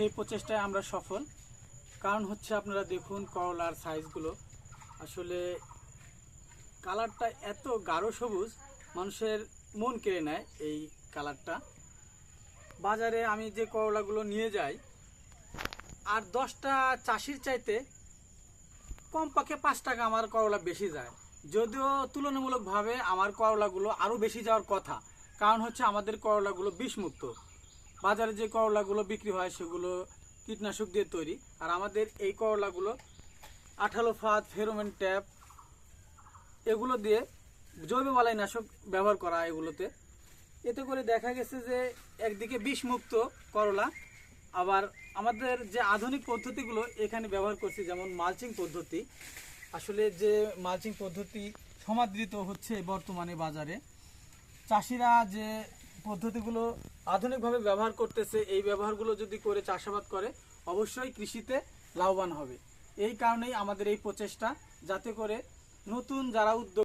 সেই প্রচেষ্টায় আমরা সফল। কারণ হচ্ছে আপনারা দেখুন করলার সাইজগুলো আসলে কালারটা এত গাঢ় সবুজ, মানুষের মন কেড়ে নেয় এই কালারটা বাজারে আমি যে করলাগুলো নিয়ে যাই, আর দশটা চাষির চাইতে কমপক্ষে পাঁচ টাকা আমার করলা বেশি যায়। যদিও তুলনামূলকভাবে আমার করলাগুলো আরও বেশি যাওয়ার কথা, কারণ হচ্ছে আমাদের করলাগুলো বিষমুক্ত। বাজারে যে করলাগুলো বিক্রি হয়, সেগুলো কীটনাশক দিয়ে তৈরি। আর আমাদের এই করলাগুলো আঠালো ফাঁদ, ফেরোমেন ট্যাপ, এগুলো দিয়ে জৈব বালাইনাশক ব্যবহার করা এগুলোতে। এতে করে দেখা গেছে যে একদিকে বিষমুক্ত করলা, আবার আমাদের যে আধুনিক পদ্ধতিগুলো এখানে ব্যবহার করছি, যেমন মালচিং পদ্ধতি। আসলে যে মালচিং পদ্ধতি সমাদৃত হচ্ছে বর্তমানে বাজারে। চাষিরা যে পদ্ধতিগুলো আধুনিকভাবে ব্যবহার করতেছে, এই ব্যবহারগুলো যদি করে চাষাবাদ করে, অবশ্যই কৃষিতে লাভবান হবে। এই কারণেই আমাদের এই প্রচেষ্টা, যাতে করে নতুন যারা উদ্যোগ